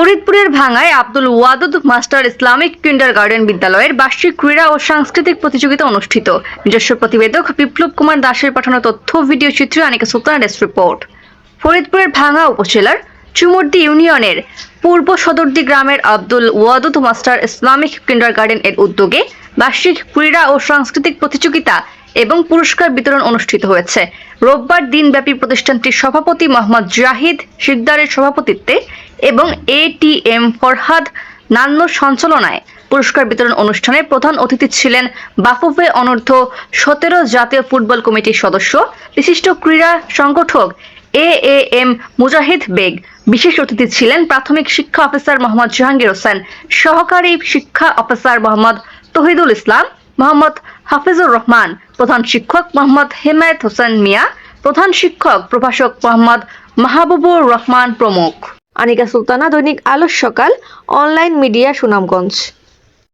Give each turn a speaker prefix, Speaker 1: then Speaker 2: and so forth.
Speaker 1: ফরিদপুরের ভাঙায় Abdul Wadud master Islamic kindergarten বিদ্যালয়ের বার্ষিক ক্রীড়া ও সাংস্কৃতিক প্রতিযোগিতা অনুষ্ঠিত। নিজস্ব প্রতিবেদক বিপ্লব কুমার দাসের পাঠানো তথ্য, ভিডিও চিত্রে, আনিকা সুলতান ডেস্ক রিপোর্ট। ফরিদপুরের ভাঙা উপজেলার চুমুরদি ইউনিয়নের পূর্ব সদরদি গ্রামের Abdul Wadud master Islamic kindergarten এর উদ্যোগে বার্ষিক ক্রীড়া ও সাংস্কৃতিক প্রতিযোগিতা এবং পুরস্কার বিতরণ অনুষ্ঠিত হয়েছে। রোববার দিনব্যাপী প্রতিষ্ঠানটির সভাপতি মোহাম্মদ জাহিদ শিকদারের সভাপতিত্বে এবং এ টি এম ফরহাদ নান্নর সঞ্চালনায় পুরস্কার বিতরণ অনুষ্ঠানে প্রধান অতিথি ছিলেন বাফুফে অনূর্ধ্ব সতেরো জাতীয় ফুটবল কমিটির সদস্য, বিশিষ্ট ক্রীড়া সংগঠক এ এ এম মুজাহিদ বেগ। বিশেষ অতিথি ছিলেন প্রাথমিক শিক্ষা অফিসার মোহাম্মদ জাহাঙ্গীর হোসেন, সহকারী শিক্ষা অফিসার মোহাম্মদ তহিদুল ইসলাম, মোহাম্মদ হাফিজুর রহমান, প্রধান শিক্ষক মোহাম্মদ হেমায়েত হোসেন মিয়া, প্রধান শিক্ষক প্রভাষক মোহাম্মদ মাহবুবুর রহমান প্রমুখ। আনিকা সুলতানা দৈনিক আলোর সকাল, অনলাইন মিডিয়া সুনামগঞ্জ।